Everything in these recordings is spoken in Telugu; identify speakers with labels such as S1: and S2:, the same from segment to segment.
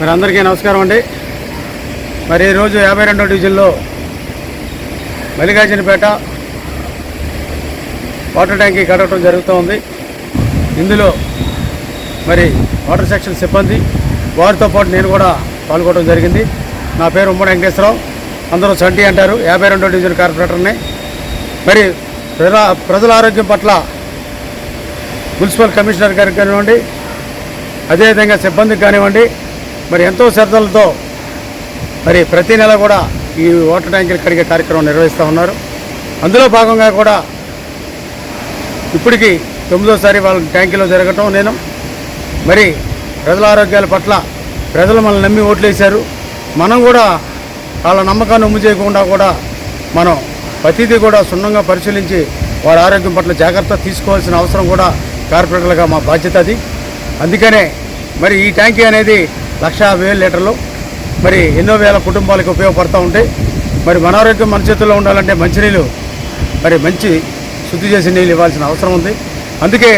S1: మరి అందరికీ నమస్కారం అండి. మరి ఈరోజు యాభై రెండో డివిజన్లో మల్లికార్జునపేట వాటర్ ట్యాంకీ కట్టడం జరుగుతూ ఉంది. ఇందులో మరి వాటర్ సెక్షన్ సిబ్బంది వారితో పాటు నేను కూడా పాల్గొనడం జరిగింది. నా పేరు ఉమ్మడి వెంకటేశ్వరరావు. అందరూ చంటి అంటారు యాభై రెండో డివిజన్ కార్పొరేటర్ని. మరి ప్రజల ప్రజల ఆరోగ్యం పట్ల మున్సిపల్ కమిషనర్ గారికి కానివ్వండి అదేవిధంగా సిబ్బందికి కానివ్వండి మరి ఎంతో శ్రద్ధలతో మరి ప్రతి నెల కూడా ఈ వాటర్ ట్యాంకులు కడిగే కార్యక్రమం నిర్వహిస్తూ ఉన్నారు. అందులో భాగంగా కూడా ఇప్పటికీ తొమ్మిదోసారి వాళ్ళ ట్యాంకీలో జరగటం నేను. మరి ప్రజల ఆరోగ్యాల పట్ల ప్రజలు మనల్ని నమ్మి ఓట్లేశారు. మనం కూడా వాళ్ళ నమ్మకాన్ని ఉమ్ము చేయకుండా కూడా మనం ప్రతిదీ కూడా సున్నంగా పరిశీలించి వారి ఆరోగ్యం పట్ల జాగ్రత్త తీసుకోవాల్సిన అవసరం కూడా కార్పొరేటర్లుగా మా బాధ్యత అది. అందుకనే మరి ఈ ట్యాంకీ అనేది లక్ష వేల లీటర్లు. మరి ఎన్నో వేల కుటుంబాలకు ఉపయోగపడుతూ ఉంటాయి మరి అనారోగ్యం మన చేతుల్లో ఉండాలంటే మంచినీళ్ళు మరి మంచి శుద్ధి చేసిన నీళ్ళు ఇవ్వాల్సిన అవసరం ఉంది. అందుకే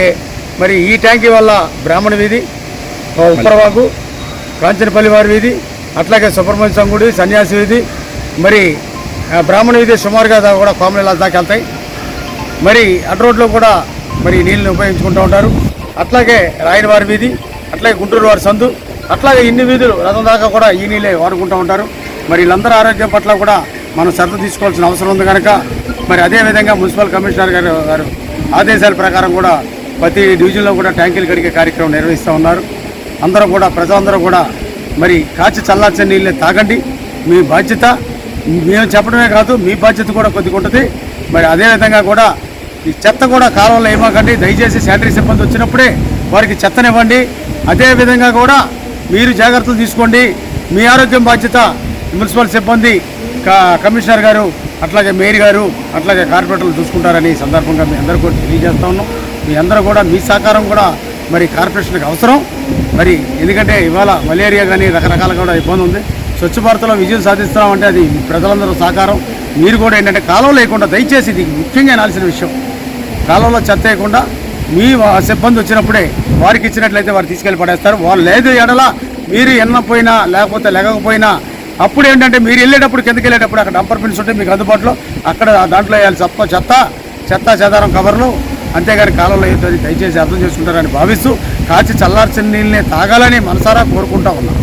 S1: మరి ఈ ట్యాంకీ వల్ల బ్రాహ్మణ వీధి ఉప్పరవాగు కాంచనపల్లి వారి వీధి అట్లాగే సుబ్రహ్మణ్య సంగుడి సన్యాసి వీధి మరి బ్రాహ్మణ వీధి సుమారుగా కూడా కోమల దాకా వెళ్తాయి. మరి అటు రోడ్లో కూడా మరి నీళ్ళని ఉపయోగించుకుంటూ ఉంటారు. అట్లాగే రాయనవారి వీధి అట్లాగే గుంటూరు వారి సందు అట్లాగే ఇన్ని వీధులు రథం దాకా కూడా ఈ నీళ్ళే వాడుకుంటూ ఉంటారు. మరి వీళ్ళందరూ ఆరోగ్యం పట్ల కూడా మనం శ్రద్ధ తీసుకోవాల్సిన అవసరం ఉంది కనుక మరి అదేవిధంగా మున్సిపల్ కమిషనర్ గారు గారు ఆదేశాల ప్రకారం కూడా ప్రతి డివిజన్లో కూడా ట్యాంకులు కడిగే కార్యక్రమం నిర్వహిస్తూ ఉన్నారు. అందరూ కూడా ప్రజలందరూ కూడా మరి కాచి చల్లార్చిన నీళ్ళని తాగండి. మీ బాధ్యత మేము చెప్పడమే కాదు మీ బాధ్యత కూడా కొద్దిగా ఉంటుంది. మరి అదేవిధంగా కూడా ఈ చెత్త కూడా కాలంలో ఏమాకండి దయచేసి శానిటరీ సిబ్బంది వచ్చినప్పుడే వారికి చెత్తనివ్వండి. అదేవిధంగా కూడా మీరు జాగ్రత్తలు తీసుకోండి. మీ ఆరోగ్యం బాధ్యత మున్సిపల్ సిబ్బంది కమిషనర్ గారు అట్లాగే మేయర్ గారు అట్లాగే కార్పొరేటర్లు చూసుకుంటారని సందర్భంగా మీ అందరూ కూడా తెలియజేస్తా ఉన్నాం. మీ అందరూ కూడా మీ సహకారం కూడా మరి కార్పొరేషన్కి అవసరం. మరి ఎందుకంటే ఇవాళ మలేరియా కానీ రకరకాల కూడా ఇబ్బంది ఉంది. స్వచ్ఛ భారత్లో విజయం సాధిస్తున్నామంటే అది ప్రజలందరూ సహకారం. మీరు కూడా ఏంటంటే కాలం లేకుండా దయచేసి ఇది ముఖ్యంగా అనాల్సిన విషయం. కాలంలో చెత్త వేయకుండా మీ సిబ్బంది వచ్చినప్పుడే వారికి ఇచ్చినట్లయితే వారు తీసుకెళ్ళి పడేస్తారు. వాళ్ళు లేదు ఎడల మీరు ఎన్నపోయినా లేకపోతే లేకపోయినా అప్పుడు ఏంటంటే మీరు వెళ్ళేటప్పుడు కిందకి వెళ్ళేటప్పుడు అక్కడ డంపర్ పిన్స్ ఉంటే మీకు అందుబాటులో అక్కడ దాంట్లో వేయాలి చెత్త చెత్త చెత్త చెదారం కవర్లు అంతేగాని కాలంలో ఏంటో దయచేసి అర్థం చేసుకుంటారని భావిస్తూ కాచి చల్లార్చిన నీళ్ళని తాగాలని మనసారా కోరుకుంటా ఉన్నాం.